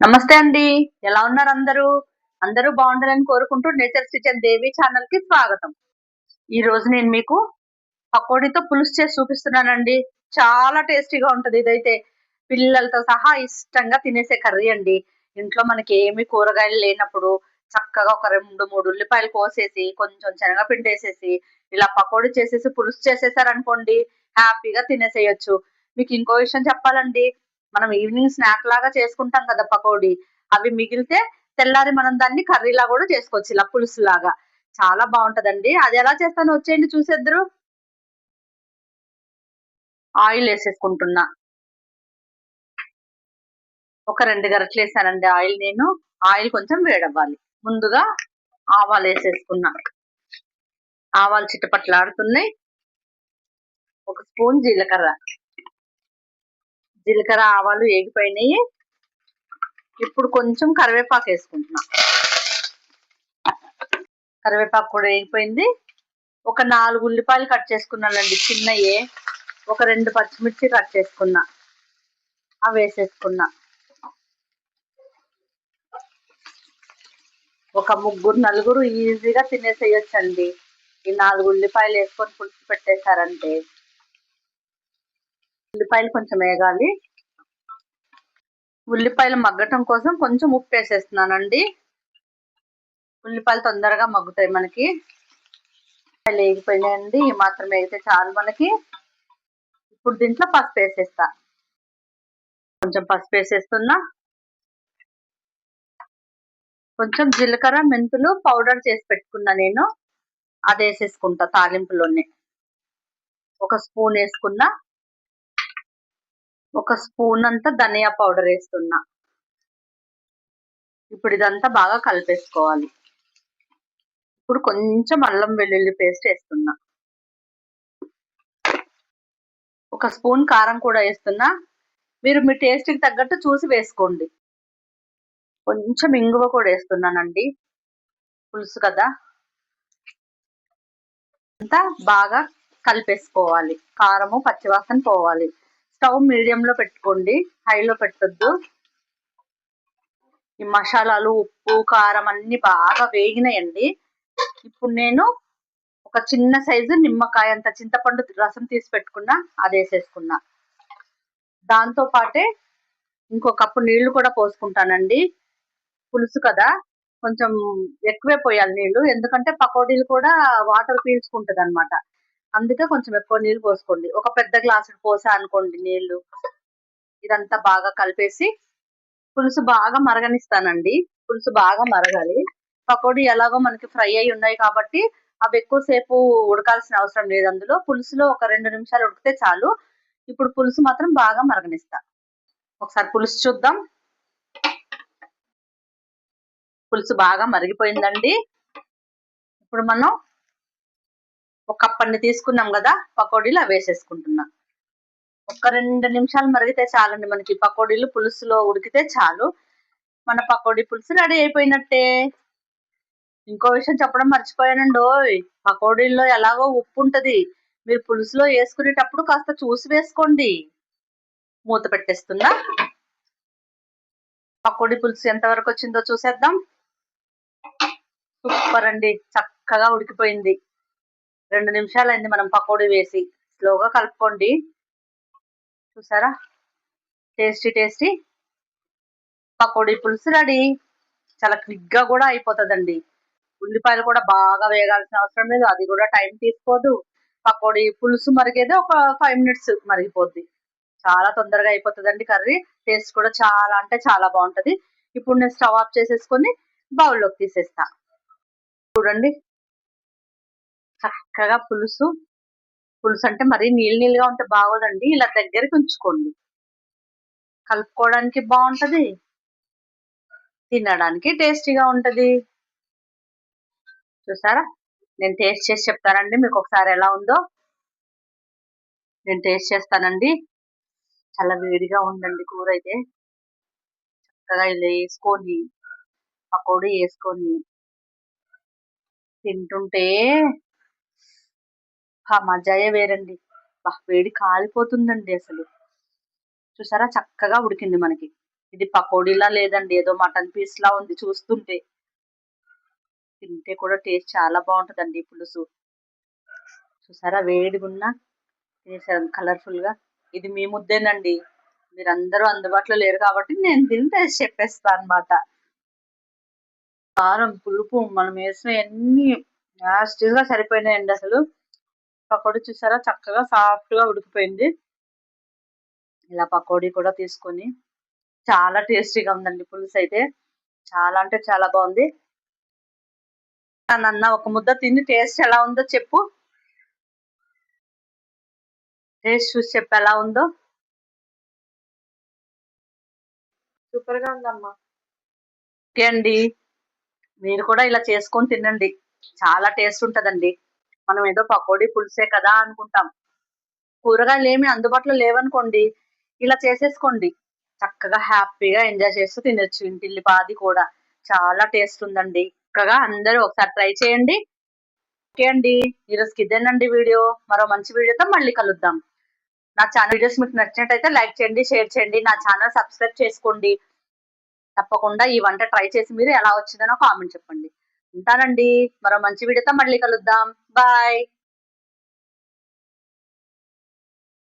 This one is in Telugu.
నమస్తే అండి. ఎలా ఉన్నారు అందరూ? అందరూ బాగుండాలని కోరుకుంటూ నేచర్ కిచెన్ దేవి ఛానల్కి స్వాగతం. ఈ రోజు నేను మీకు పకోడీతో పులుసు చేసి చూపిస్తున్నానండి. చాలా టేస్టీగా ఉంటది ఇదైతే. పిల్లలతో సహా ఇష్టంగా తినేసే కర్రీ అండి. ఇంట్లో మనకి ఏమి కూరగాయలు లేనప్పుడు చక్కగా ఒక రెండు మూడు ఉల్లిపాయలు కోసేసి కొంచెం శనగపిండి వేసేసి ఇలా పకోడీ చేసేసి పులుసు చేసేసారనుకోండి హ్యాపీగా తినేసేయచ్చు. మీకు ఇంకో విషయం చెప్పాలండి. మనం ఈవినింగ్ స్నాక్ లాగా చేసుకుంటాం కదా పకోడీ. అవి మిగిలితే తెల్లారి మనం దాన్ని కర్రీలా కూడా చేసుకోవచ్చు ఇలా పులుసు లాగా. చాలా బాగుంటదండి. అది ఎలా చేస్తానో వచ్చేయండి చూసేద్దరు. ఆయిల్ వేసేసుకుంటున్నా. ఒక రెండు గరట్లు వేసానండి ఆయిల్ నేను. ఆయిల్ కొంచెం వేడవ్వాలి. ముందుగా ఆవాలు వేసేసుకున్నా. ఆవాలు చిట్టపట్లాడుతున్నాయి ఒక స్పూన్ జీలకర్ర. జీలకర్ర ఆవాలు వేగిపోయినాయి ఇప్పుడు కొంచెం కరివేపాకు వేసుకుంటున్నా. కరివేపాకు కూడా వేగిపోయింది ఒక నాలుగు ఉల్లిపాయలు కట్ చేసుకున్నానండి చిన్నయే. ఒక రెండు పచ్చిమిర్చి కట్ చేసుకున్నా. అవి వేసేసుకున్నా. ఒక ముగ్గురు నలుగురు ఈజీగా తినేసేయొచ్చండి. ఈ నాలుగు ఉల్లిపాయలు వేసుకొని పులుసు పెట్టేశారంటే. ఉల్లిపాయలు కొంచెం వేగాలి. ఉల్లిపాయలు మగ్గటం కోసం కొంచెం ఉప్పు వేసేస్తున్నానండి. ఉల్లిపాయలు తొందరగా మగ్గుతాయి మనకి. వేగిపోయినాయండి ఈ మాత్రం వేగితే చాలు మనకి. ఇప్పుడు దీంట్లో పసుపు వేసేస్తా. కొంచెం పసుపు వేసేస్తున్నా. కొంచెం జీలకర్ర మెంతులు పౌడర్ చేసి పెట్టుకున్నా నేను. అది వేసేసుకుంటా తాలింపులోనే. ఒక స్పూన్ వేసుకున్నా. ఒక స్పూన్ అంతా ధనియా పౌడర్ వేస్తున్నా. ఇప్పుడు ఇదంతా బాగా కలిపేసుకోవాలి. ఇప్పుడు కొంచెం అల్లం వెల్లుల్లి పేస్ట్ వేస్తున్నా. ఒక స్పూన్ కారం కూడా వేస్తున్నా. మీరు మీ టేస్ట్కి తగ్గట్టు చూసి వేసుకోండి. కొంచెం ఇంగువ కూడా వేస్తున్నానండి. పులుసు కదా. అంతా బాగా కలిపేసుకోవాలి. కారము పచ్చివాసన పోవాలి. స్టవ్ మీడియంలో పెట్టుకోండి. హైలో పెట్టద్దు. ఈ మసాలాలు ఉప్పు కారం అన్ని బాగా వేగినాయండి. ఇప్పుడు నేను ఒక చిన్న సైజు నిమ్మకాయ అంత చింతపండు రసం తీసి పెట్టుకున్నా అది వేసేసుకున్నా. దాంతో పాటే ఇంకో కప్పు నీళ్ళు కూడా పోసుకుంటానండి. పులుసు కదా కొంచెం ఎక్కువే పోయాలి నీళ్ళు. ఎందుకంటే పకోడీలు కూడా వాటర్ పీల్చుకుంటది అనమాట అందుకే కొంచెం ఎక్కువ నీళ్ళు పోసుకోండి. ఒక పెద్ద గ్లాసు పోసా అనుకోండి నీళ్ళు ఇదంతా బాగా కలిపేసి పులుసు బాగా మరగనిస్తానండి. పులుసు బాగా మరగాలి. పకోడీ ఎలాగో మనకి ఫ్రై అయి ఉన్నాయి కాబట్టి అవి ఎక్కువసేపు ఉడకాల్సిన అవసరం లేదు. అందులో పులుసులో ఒక రెండు నిమిషాలు ఉడికితే చాలు. ఇప్పుడు పులుసు మాత్రం బాగా మరగనిస్తా. ఒకసారి పులుసు చూద్దాం. పులుసు బాగా మరిగిపోయిందండి. ఇప్పుడు మనం ఒక కప్పన్ని తీసుకున్నాం కదా పకోడీలు అవి వేసేసుకుంటున్నా. ఒక రెండు నిమిషాలు మరిగితే చాలండి మనకి పకోడీలు పులుసులో ఉడికితే చాలు. మన పకోడీ పులుసు రెడీ అయిపోయినట్టే. ఇంకో విషయం చెప్పడం మర్చిపోయానండి ఓయ్! పకోడీల్లో ఎలాగో ఉప్పు ఉంటది. మీరు పులుసులో వేసుకునేటప్పుడు కాస్త చూసి వేసుకోండి. మూత పెట్టేస్తుందా పకోడీ పులుసు ఎంతవరకు వచ్చిందో చూసేద్దాం. సూపర్ అండి. చక్కగా ఉడికిపోయింది. రెండు నిమిషాలు అయింది మనం పకోడీ వేసి. స్లోగా కలుపుకోండి. చూసారా? Tasty tasty. పకోడీ పులుసు రెడీ. చాలా క్విక్గా కూడా అయిపోతుందండి. ఉల్లిపాయలు కూడా బాగా వేగాల్సిన అవసరం లేదు. అది కూడా టైం తీసుకోదు. పకోడీ పులుసు మరిగేదే ఒక ఫైవ్ మినిట్స్ మరిగిపోద్ది. చాలా తొందరగా అయిపోతుందండి కర్రీ. టేస్ట్ కూడా చాలా అంటే చాలా బాగుంటుంది. ఇప్పుడు నేను స్టవ్ ఆఫ్ చేసేసుకొని బౌల్లోకి తీసేస్తా. చూడండి. చక్కగా పులుసు. పులుసు అంటే మరీ నీళ్ళు నీళ్ళుగా ఉంటే బాగోదండి. ఇలా దగ్గరికి ఉంచుకోండి. కలుపుకోవడానికి బాగుంటుంది. తినడానికి టేస్టీగా ఉంటుంది. చూసారా? నేను టేస్ట్ చేసి చెప్తానండి. మీకు ఒకసారి ఎలా ఉందో. నేను టేస్ట్ చేస్తానండి. చాలా వేడిగా ఉందండి కూర అయితే. చక్కగా ఇలా వేసుకొని పకోడీ వేసుకొని తింటుంటే ఆ మజాయే వేరండి. వేడి కాలిపోతుందండి అసలు. చూసారా? చక్కగా ఉడికింది మనకి. ఇది పకోడీలా లేదండి. ఏదో మటన్ పీస్ లా ఉంది చూస్తుంటే. తింటే కూడా టేస్ట్ చాలా బాగుంటుందండి పులుసు. చూసారా? వేడిగున్నా తినేసారు కలర్ఫుల్గా ఇది మీ ముద్దేనండి. మీరందరూ అందుబాటులో లేరు కాబట్టి నేను తింటే టేస్ట్ చెప్పేస్తాను అనమాట కారం పులుపు మనం వేసిన అన్ని గా సరిపోయినాయండి అసలు. పకోడీ చూసారా? చక్కగా సాఫ్ట్గా ఉడికిపోయింది. ఇలా పకోడీ కూడా తీసుకొని చాలా టేస్టీగా ఉందండి పులుసు అయితే. చాలా అంటే చాలా బాగుంది. నన్న ఒక ముద్ద తిని టేస్ట్ ఎలా ఉందో చెప్పు. టేస్ట్ చూసి చెప్పు ఎలా ఉందో. సూపర్గా ఉందమ్మా. ఓకే అండి. మీరు కూడా ఇలా చేసుకొని తినండి. చాలా టేస్ట్ ఉంటదండి. మనం ఏదో పకోడీ పులుసే కదా అనుకుంటాం. కూరగాయలు ఏమి అందుబాటులో లేవనుకోండి ఇలా చేసేసుకోండి. చక్కగా హ్యాపీగా ఎంజాయ్ చేస్తూ తినొచ్చు. ఇంటిల్లి పాది కూడా చాలా టేస్ట్ ఉందండి. చక్కగా అందరూ ఒకసారి ట్రై చేయండి. ఓకే అండి. ఈరోజుకి ఇదేనండి వీడియో. మరో మంచి వీడియోతో మళ్ళీ కలుద్దాం. నా ఛానల్ వీడియోస్ మీకు నచ్చినట్టయితే లైక్ చేయండి షేర్ చేయండి. నా ఛానల్ సబ్స్క్రైబ్ చేసుకోండి. తప్పకుండా ఈ వంట ట్రై చేసి మీరు ఎలా వచ్చిందనో కామెంట్ చెప్పండి. ఉంటానండి. మరో మంచి వీడియోతో మళ్ళీ కలుద్దాం. బాయ్.